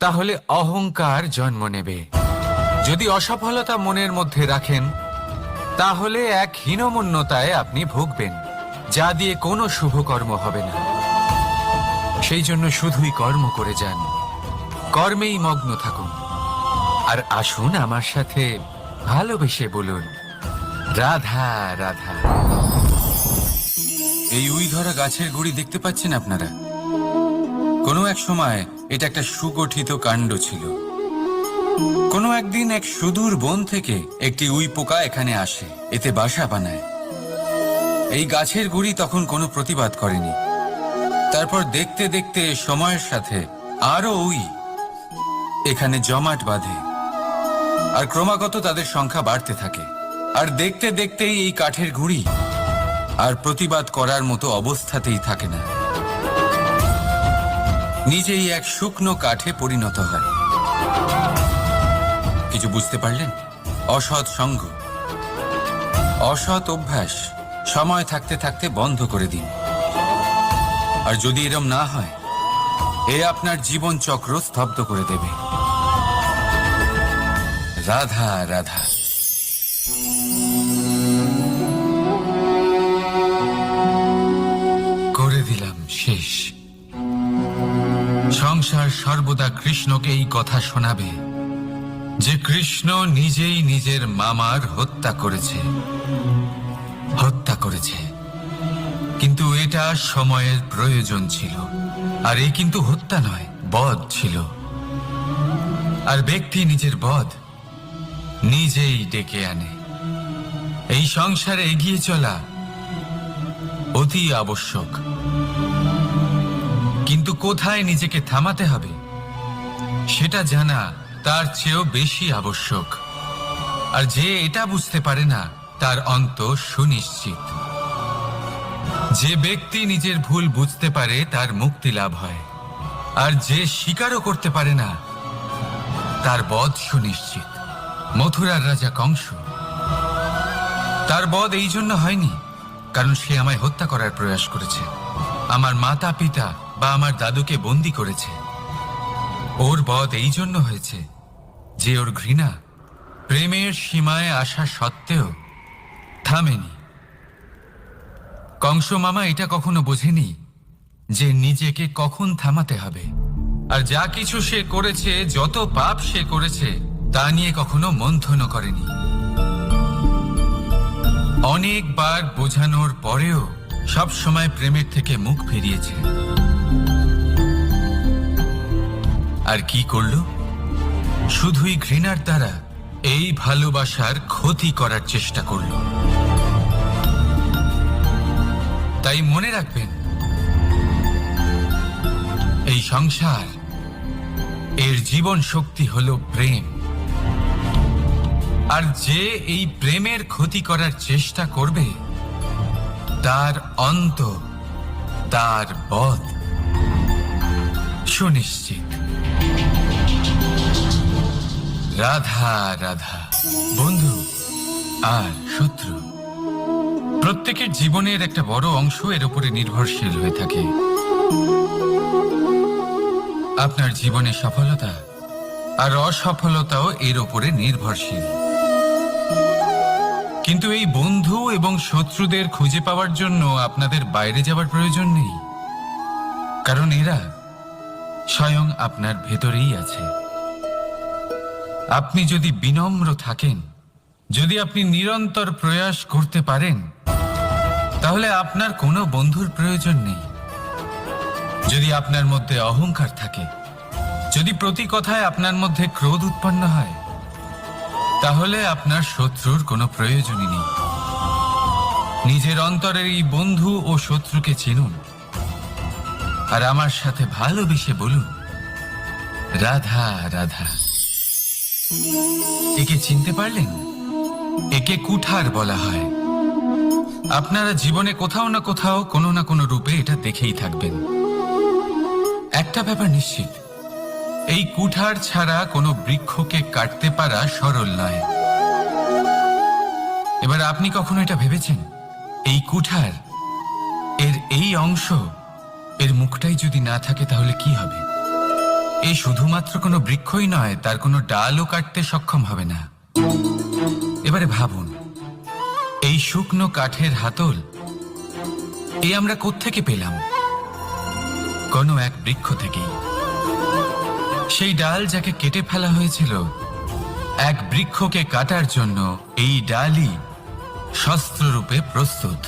তাহলে অহংকার জন্ম নেবে। যদি অসফলতা মনের মধ্যে রাখেন, তাহলে এক হীনমন্যতায় আপনি ভুগবেন, যা দিয়ে কোনো শুভকর্ম হবে না। সেই জন্য শুধুই কর্ম করে যান। কর্মেই মগ্ন থাকুন। আর আসুন আমার সাথে ভালোবেসে বলুন, রাধা রাধা। এই উই ধরা গাছের গুড়ি দেখতে পাচ্ছেন আপনারা? কোনো এক সময় এটা একটা সুগঠিত কাণ্ড ছিল। কোনো একদিন এক সুদূর বন থেকে একটি উই পোকা এখানে আসে, এতে বাসা বানায়। এই গাছের গুড়ি তখন কোনো প্রতিবাদ করেনি। তারপর দেখতে দেখতে সময়ের সাথে আরও উই এখানে জমাট বাঁধে, আর ক্রমাগত তাদের সংখ্যা বাড়তে থাকে। আর দেখতে দেখতেই এই কাঠের গুড়ি আর প্রতিবাদ করার মতো অবস্থাতেই থাকে না। নিজেই এক শুকনো কাঠে পরিণত হয়। কিছু বুঝতে পারলেন? অসৎ সঙ্গ। অসৎ অভ্যাস সময় থাকতে থাকতে বন্ধ করে দিন। আর যদি এরম না হয়, এ আপনার জীবন চক্র স্তব্ধ করে দেবে। রাধা রাধা। সর্বদা কৃষ্ণকে এই কথা শোনাবে যে কৃষ্ণ নিজেই নিজের মামার হত্যা করেছে। হত্যা করেছে। কিন্তু এটা সময়ের প্রয়োজন ছিল। আর এই কিন্তু হত্যা নয়, বধ ছিল। আর ব্যক্তি নিজের বধ নিজেই ডেকে আনে। এই সংসারে এগিয়ে চলা অতি আবশ্যক। কিন্তু কোথায় নিজেকে থামাতে হবে? সেটা জানা তার চেয়েও বেশি আবশ্যক। আর যে এটা বুঝতে পারে না, তার অন্ত সুনিশ্চিত। যে ব্যক্তি নিজের ভুল বুঝতে পারে, তার মুক্তি লাভ হয়। আর যে স্বীকারও করতে পারে না, তার বধ সুনিশ্চিত। মথুরার রাজা কংস। তার বধ এই জন্য হয়নি, কারণ সে আমায় হত্যা করার প্রয়াস করেছে। আমার মাতা পিতা বা আমার দাদুকে বন্দি করেছে। ওর বধ এই জন্য হয়েছে যে ওর ঘৃণা প্রেমের সীমায় আসা সত্ত্বেও থামেনি। কংস মামা এটা কখনো বোঝেনি যে নিজেকে কখন থামাতে হবে। আর যা কিছু সে করেছে, যত পাপ সে করেছে, তা নিয়ে কখনো মন্থনও করেনি। অনেকবার বোঝানোর পরেও সব সময় প্রেমের থেকে মুখ ফিরিয়েছে। আর কি করল? শুধুই ঘৃণার দ্বারা এই ভালোবাসার ক্ষতি করার চেষ্টা করল। তাই মনে রাখবেন, এই সংসার, এর জীবন শক্তি হল প্রেম। আর যে এই প্রেমের ক্ষতি করার চেষ্টা করবে, তার অন্ত, তার বধ সুনিশ্চিত। রাধা রাধা। বন্ধু আর শত্রু। প্রত্যেকের জীবনের একটা বড় অংশ এর উপরে নির্ভরশীল হয়ে থাকে। আপনার জীবনে সফলতা আর অসফলতাও এর উপরে নির্ভরশীল। কিন্তু এই বন্ধু এবং শত্রুদের খুঁজে পাওয়ার জন্য আপনাদের বাইরে যাওয়ার প্রয়োজন নেই। কারণ এরা স্বয়ং আপনার ভেতরেই আছে। আপনি যদি বিনম্র থাকেন, যদি আপনি নিরন্তর প্রয়াস করতে পারেন, তাহলে আপনার কোনো বন্ধুর প্রয়োজন নেই। যদি আপনার মধ্যে অহংকার থাকে, যদি প্রতি কথায় আপনার মধ্যে ক্রোধ উৎপন্ন হয়, তাহলে আপনার শত্রুর কোনো প্রয়োজনই নেই। নিজের অন্তরের এই বন্ধু ও শত্রুকে চিনুন। আর আমার সাথে ভালোবেসে বলুন, রাধা রাধা। একে চিনতে পারলেন? একে কুঠার বলা হয়। আপনারা জীবনে কোথাও না কোথাও কোনো না কোনো রূপে এটা দেখেই থাকবেন। একটা ব্যাপার নিশ্চিত, এই কুঠার ছাড়া কোনো বৃক্ষকে কাটতে পারা সরল নয়। এবার আপনি কখনো এটা ভেবেছেন? এই কুঠার, এর এই অংশ এর মুখটাই যদি না থাকে তাহলে কি হবে? এই শুধুমাত্র কোনো বৃক্ষই নয়, তার কোনো ডালও কাটতে সক্ষম হবে না। এবারে ভাবুন, এই শুকনো কাঠের হাতল, এ আমরা কোত্থেকে পেলাম? কোনো এক বৃক্ষ থেকেই। সেই ডাল যাকে কেটে ফেলা হয়েছিল, এক বৃক্ষকে কাটার জন্য এই ডালই শস্ত্ররূপে প্রস্তুত।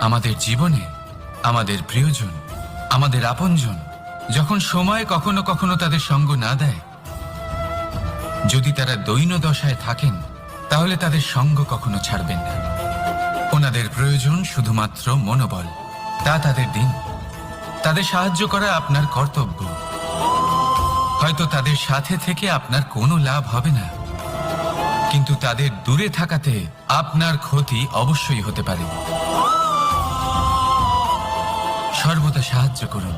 আমাদের জীবনে, আমাদের প্রিয়জন। আমাদের আপনজন, যখন সময় কখনো কখনো তাদের সঙ্গ না দেয়, যদি তারা দৈন দশায় থাকেন, তাহলে তাদের সঙ্গ কখনো ছাড়বেন না। ওনাদের প্রয়োজন শুধুমাত্র মনোবল, তা তাদের দিন। তাদের সাহায্য করা আপনার কর্তব্য। হয়তো তাদের সাথে থেকে আপনার কোনো লাভ হবে না। কিন্তু তাদের দূরে থাকাতে আপনার ক্ষতি অবশ্যই হতে পারে। সর্বদা সাহায্য করুন।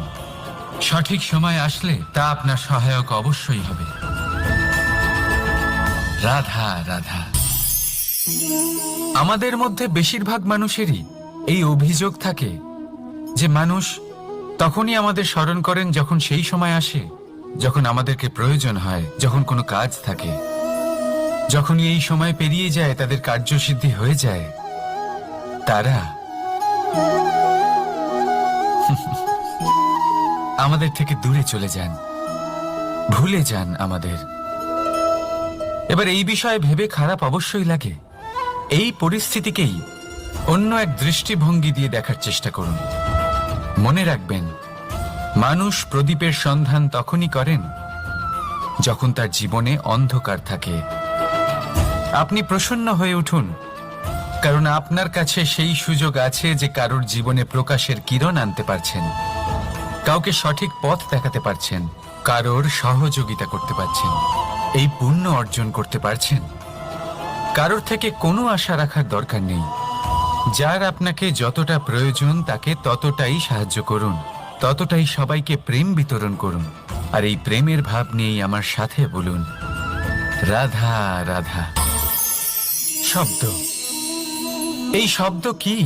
সঠিক সময় আসলে তা আপনার সহায়ক অবশ্যই হবে। রাধা রাধা। আমাদের মধ্যে বেশিরভাগ মানুষেরই এই অভিযোগ থাকে যে মানুষ তখনই আমাদের স্মরণ করেন যখন সেই সময় আসে, যখন আমাদেরকে প্রয়োজন হয়, যখন কোনো কাজ থাকে। যখনই এই সময় পেরিয়ে যায়, তাদের কার্যসিদ্ধি হয়ে যায়, তারা আমাদের থেকে দূরে চলে যান। ভুলে যান আমাদের। এবার এই বিষয়ে ভেবে খারাপ অবশ্যই লাগে। এই পরিস্থিতিকেই অন্য এক দৃষ্টিভঙ্গি দিয়ে দেখার চেষ্টা করুন। মনে রাখবেন, মানুষ প্রদীপের সন্ধান তখনই করেন যখন তার জীবনে অন্ধকার থাকে। আপনি প্রসন্ন হয়ে উঠুন, কারণ আপনার কাছে সেই সুযোগ আছে যে কারোর জীবনে প্রকাশের কিরণ আনতে পারছেন। কাউকে সঠিক পথ দেখাতে পারছেন, কারোর সহযোগিতা করতে পারছেন, এই পুণ্য অর্জন করতে পারছেন। কারোর থেকে কোনো আশা রাখার দরকার নেই। যার আপনাকে যতটা প্রয়োজন তাকে ততটাই সাহায্য করুন, ততটাই সবাইকে প্রেম বিতরণ করুন, আর এই প্রেমের ভাব নিয়েই আমার সাথে বলুন, রাধা রাধা। শব্দ। এই শব্দ কি?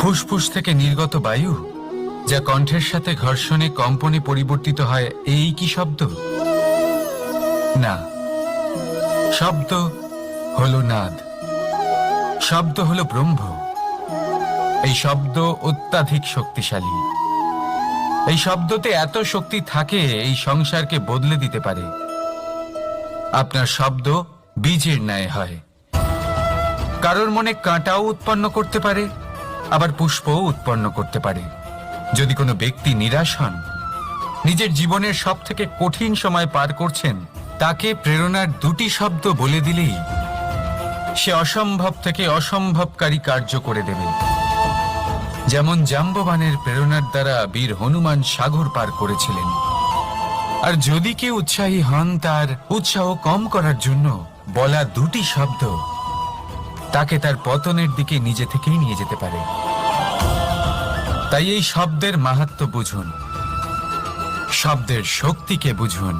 ফুসফুস থেকে নির্গত বায়ু? যা কণ্ঠের সাথে ঘর্ষণে কম্পনে পরিবর্তিত হয়, এই কি শব্দ? না। শব্দ হলো নাদ। শব্দ হলো ব্রহ্ম। এই শব্দ অত্যাধিক শক্তিশালী। এই শব্দতে এত শক্তি থাকে, এই সংসারকে বদলে দিতে পারে। আপনার শব্দ বীজের ন্যায় হয়। কারোর মনে কাঁটাও উৎপন্ন করতে পারে, আবার পুষ্পও উৎপন্ন করতে পারে। যদি কোনো ব্যক্তি নিরাশ হন, নিজের জীবনের সব থেকে কঠিন সময় পার করছেন, তাকে প্রেরণার দুটি শব্দ বলে দিলেই সে অসম্ভব থেকে অসম্ভবকারী কার্য করে দেবে। যেমন জাম্ববানের প্রেরণার দ্বারা বীর হনুমান সাগর পার করেছিলেন। আর যদি কেউ উৎসাহী হন, তার উৎসাহ কম করার জন্য বলা দুটি শব্দ, তাকে তার পতনের দিকে নিজে থেকেই নিয়ে যেতে পারে। তাই এই শব্দের মাহাত্ম বুঝুন। শব্দের শক্তিকে বুঝুন।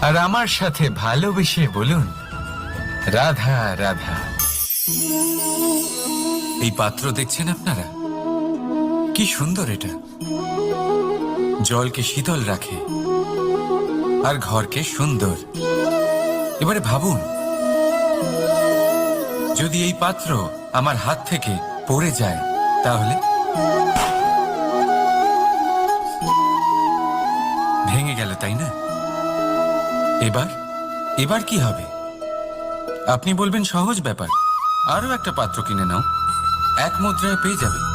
আর আমার সাথে ভালোবেসে বলুন, রাধা রাধা। এই পাত্র দেখছেন আপনারা? কি সুন্দর এটা। জলকে শীতল রাখে, আর ঘরকে সুন্দর। এবারে ভাবুন, যদি এই পাত্র আমার হাত থেকে পড়ে যায়, তাহলে? ভেঙে গেল, তাই না? এবার? এবার কি হবে? আপনি বলবেন সহজ ব্যাপার। আরও একটা পাত্র কিনে নাও। এক মুদ্রায় পেয়ে যাবে।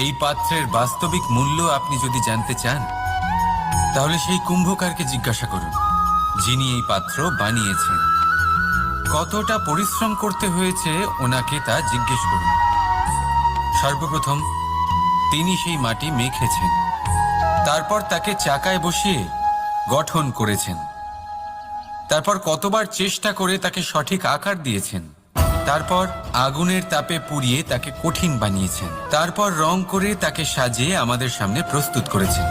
এই পাত্রের বাস্তবিক মূল্য আপনি যদি জানতে চান, তাহলে সেই কুম্ভকারকে জিজ্ঞাসা করুন, যিনি এই পাত্র বানিয়েছেন। কতটা পরিশ্রম করতে হয়েছে ওনাকে তা জিজ্ঞেস করুন। সর্বপ্রথম, তিনি সেই মাটি মেখেছেন। তারপর তাকে চাকায় বসিয়ে গঠন করেছেন। তারপর কতবার চেষ্টা করে তাকে সঠিক আকার দিয়েছেন। তারপর আগুনের তাপে পুড়িয়ে তাকে কঠিন বানিয়েছেন। তারপর রং করে তাকে সাজিয়ে আমাদের সামনে প্রস্তুত করেছেন।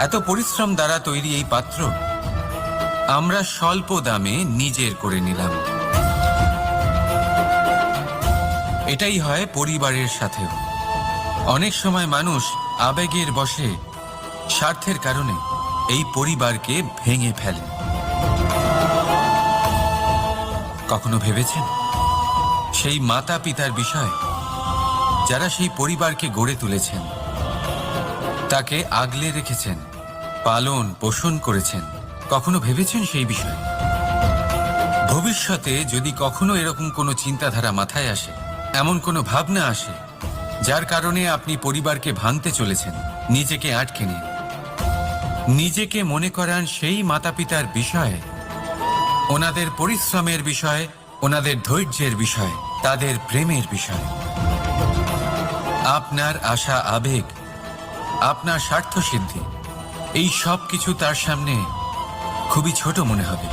এত পরিশ্রম দ্বারা তৈরি এই পাত্র আমরা স্বল্প দামে নিজের করে নিলাম। এটাই হয় পরিবারের সাথেও। অনেক সময় মানুষ আবেগের বশে স্বার্থের কারণে এই পরিবারকে ভেঙে ফেলে। কখনো ভেবেছেন? সেই মাতা পিতার বিষয় যারা সেই পরিবারকে গড়ে তুলেছেন, তাকে আগলে রেখেছেন, পালন, পোষণ করেছেন, কখনো ভেবেছেন সেই বিষয়ে? ভবিষ্যতে যদি কখনো এরকম কোনো চিন্তাধারা মাথায় আসে এমন কোনো ভাবনা আসে যার কারণে আপনি পরিবারকে ভাঙতে চলেছেন, নিজেকে আটকে নিন নিজেকে মনে করান সেই মাতা পিতার বিষয়ে, ওনাদের পরিশ্রমের বিষয়ে, ওনাদের ধৈর্যের বিষয়, তাদের প্রেমের বিষয়। আপনার আশা আবেগ, আপনার স্বার্থসিদ্ধি এই সব কিছু তার সামনে খুবই ছোট মনে হবে।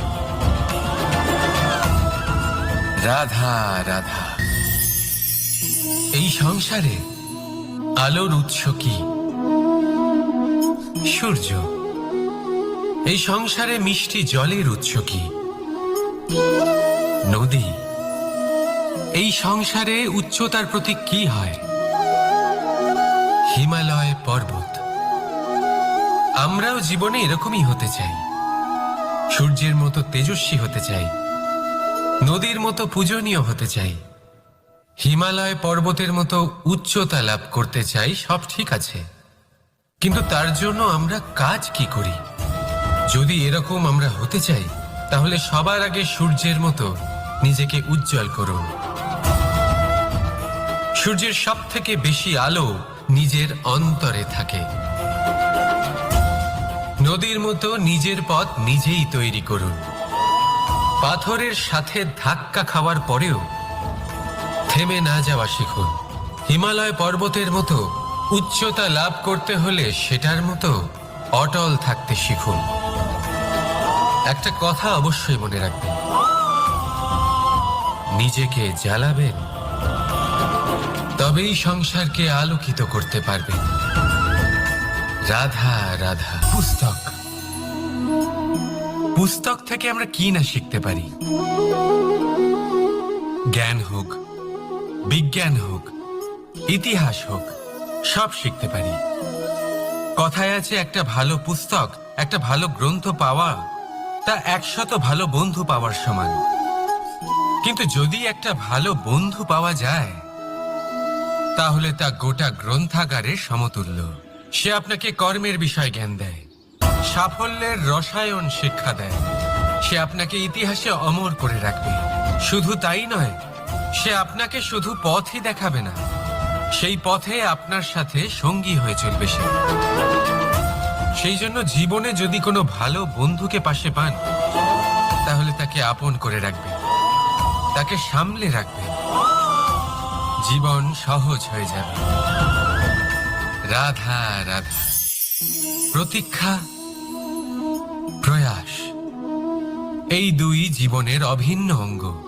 রাধা রাধা। এই সংসারে আলোর উৎস কি? সূর্য। এই সংসারে মিষ্টি জলের উৎস কি? নদী। এই সংসারে উচ্চতার প্রতীক কি হয়? হিমালয় পর্বত। আমরাও জীবনে এরকমই হতে চাই। সূর্যের মতো তেজস্বী হতে চাই। নদীর মতো পূজনীয় হতে চাই। হিমালয় পর্বতের মতো উচ্চতা লাভ করতে চাই, সব ঠিক আছে। কিন্তু তার জন্য আমরা কাজ কি করি? যদি এরকম আমরা হতে চাই, তাহলে সবার আগে সূর্যের মতো নিজেকে উজ্জ্বল করুন। সূর্যের সব থেকে বেশি আলো নিজের অন্তরে থাকে। নদীর মতো নিজের পথ নিজেই তৈরি করুন। পাথরের সাথে ধাক্কা খাওয়ার পরেও থেমে না যাওয়া শিখুন। হিমালয় পর্বতের মতো উচ্চতা লাভ করতে হলে সেটার মতো অটল থাকতে শিখুন। একটা কথা অবশ্যই মনে রাখবেন। নিজেকে জ্বালাবেন, তবেই সংসারকে আলোকিত করতে পারবেন। রাধা রাধা। পুস্তক। পুস্তক থেকে আমরা কি না শিখতে পারি? জ্ঞান হোক বিজ্ঞান হোক, ইতিহাস হোক, সব শিখতে পারি। কথায় আছে, একটা ভালো পুস্তক, একটা ভালো গ্রন্থ পাওয়া, তা একশত ভালো বন্ধু পাওয়ার সমান। কিন্তু যদি একটা ভালো বন্ধু পাওয়া যায়, তাহলে তা গোটা গ্রন্থাগারের সমতুল্য। সে আপনাকে কর্মের বিষয় জ্ঞান দেয়, সাফল্যের রসায়ন শিক্ষা দেয়। সে আপনাকে ইতিহাসে অমর করে রাখবে। শুধু তাই নয় সে আপনাকে শুধু পথই দেখাবে না, সেই পথে আপনার সাথে সঙ্গী হয়ে চলবে সে। সেই জন্য জীবনে যদি কোনো ভালো বন্ধুকে পাশে পান, তাহলে তাকে আপন করে রাখবেন, তাকে সামলে রাখবেন। জীবন সহজ হয়ে যাবে। রাধা রাধা। প্রতীক্ষা, প্রয়াস। এই দুই জীবনের অভিন্ন অঙ্গ।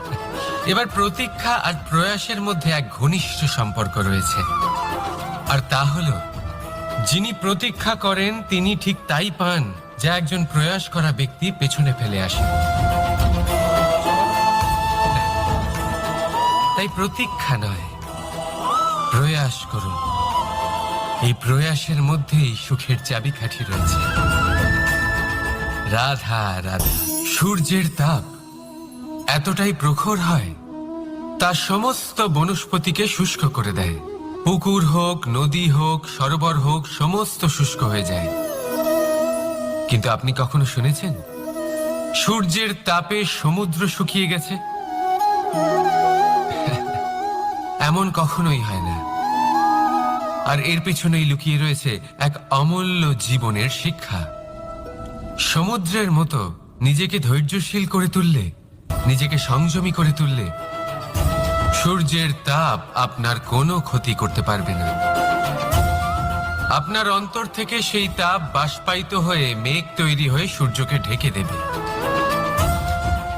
এবার প্রতীক্ষা আর প্রয়াসের মধ্যে এক ঘনিষ্ঠ সম্পর্ক রয়েছে। আর তা হলো, যিনি প্রতীক্ষা করেন, তিনি ঠিক তাই পান যা একজন প্রয়াস করা ব্যক্তি পেছনে ফেলে আসে। তাই প্রতীক্ষা নয়, প্রয়াস করুন। এই প্রয়াসের মধ্যেই সুখের চাবিকাঠি রয়েছে। রাধা রাধা, সূর্যের তাপ। এতটাই প্রখর হয়, তা সমস্ত বনস্পতিকে শুষ্ক করে দেয়। পুকুর হোক, নদী হোক, সরোবর হোক, সমস্ত শুষ্ক হয়ে যায়। কিন্তু আপনি কখনো শুনেছেন? সূর্যের তাপে সমুদ্র শুকিয়ে গেছে? এমন কখনোই হয় না। আর এর পেছনেই লুকিয়ে রয়েছে এক অমূল্য জীবনের শিক্ষা। সমুদ্রের মতো নিজেকে ধৈর্যশীল করে তুললে নিজেকে সংযমী করে তুললে সূর্যের তাপ আপনার কোনো ক্ষতি করতে পারবে না। আপনার অন্তর থেকে সেই তাপ বাষ্পায়িত হয়ে মেঘ তৈরি হয়ে সূর্যকে ঢেকে দেবে।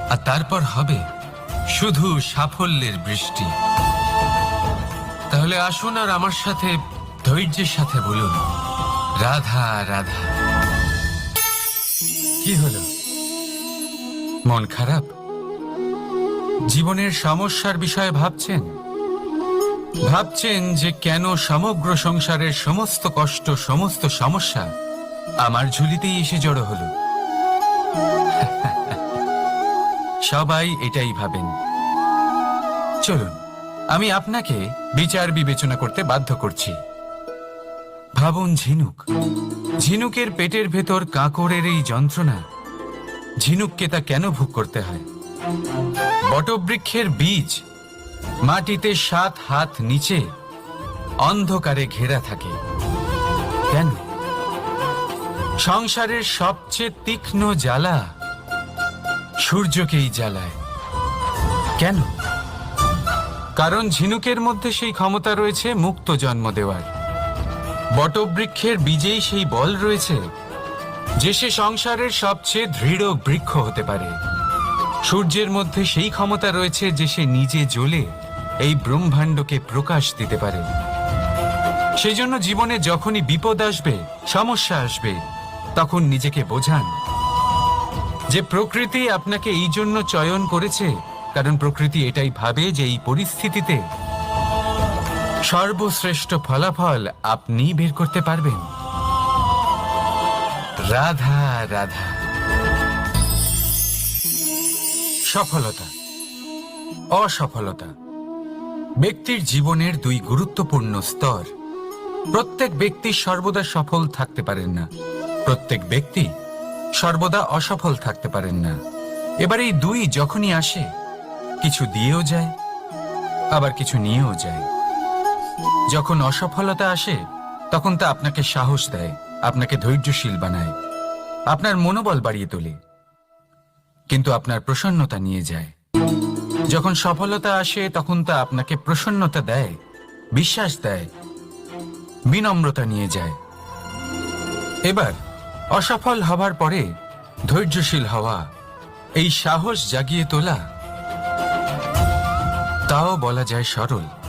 আর তারপর হবে শুধু সাফল্যের বৃষ্টি। তাহলে আসুন আর আমার সাথে ধৈর্যের সাথে বলুন, রাধা রাধা। কি হলো? মন খারাপ? জীবনের সমস্যার বিষয়ে ভাবছেন? ভাবছেন যে কেন সমগ্র সংসারের সমস্ত কষ্ট, সমস্ত সমস্যা আমার ঝুলিতেই এসে জড়ো হলো? সবাই এটাই ভাবেন। চলুন, আমি আপনাকে বিচার বিবেচনা করতে বাধ্য করছি। ভাবুন ঝিনুক। ঝিনুকের পেটের ভেতর কাঁকড়ের এই যন্ত্রণা, ঝিনুককে তা কেন ভোগ করতে হয়? বটবৃক্ষের বীজ মাটিতে সাত হাত নিচে অন্ধকারে ঘেরা থাকে। কেন? সংসারের সবচেয়ে তীক্ষ্ণ জ্বালা সূর্যকেই জ্বালায়। কেন? কারণ ঝিনুকের মধ্যে সেই ক্ষমতা রয়েছে মুক্ত জন্ম দেওয়ার। বটবৃক্ষের বীজেই সেই বল রয়েছে, যে সে সংসারের সবচেয়ে দৃঢ় বৃক্ষ হতে পারে। সূর্যের মধ্যে সেই ক্ষমতা রয়েছে যে সে নিজে জ্বলে এই ব্রহ্মাণ্ডকে প্রকাশ দিতে পারে। সেই জন্য জীবনে যখনই বিপদ আসবে, সমস্যা আসবে, তখন নিজেকে বোঝান যে প্রকৃতি আপনাকে এই জন্য চয়ন করেছে, কারণ প্রকৃতি এটাই ভাবে যে এই পরিস্থিতিতে সর্বশ্রেষ্ঠ ফলাফল আপনি বের করতে পারবেন। রাধা রাধা। সফলতা, অসফলতা। ব্যক্তির জীবনের দুই গুরুত্বপূর্ণ স্তর। প্রত্যেক ব্যক্তি সর্বদা সফল থাকতে পারেন না। প্রত্যেক ব্যক্তি সর্বদা অসফল থাকতে পারেন না। এবার এই দুই যখনই আসে, কিছু দিয়েও যায়, আবার কিছু নিয়েও যায়। যখন অসফলতা আসে, তখন তা আপনাকে সাহস দেয়, আপনাকে ধৈর্যশীল বানায়, আপনার মনোবল বাড়িয়ে তোলে। কিন্তু আপনার প্রসন্নতা নিয়ে যায়। যখন সফলতা আসে, তখন তা আপনাকে প্রসন্নতা দেয়, বিশ্বাস দেয়, বিনম্রতা নিয়ে যায়। এবার, অসফল হবার পরে ধৈর্যশীল হওয়া, এই সাহস জাগিয়ে তোলা, তাও বলা যায় সরল।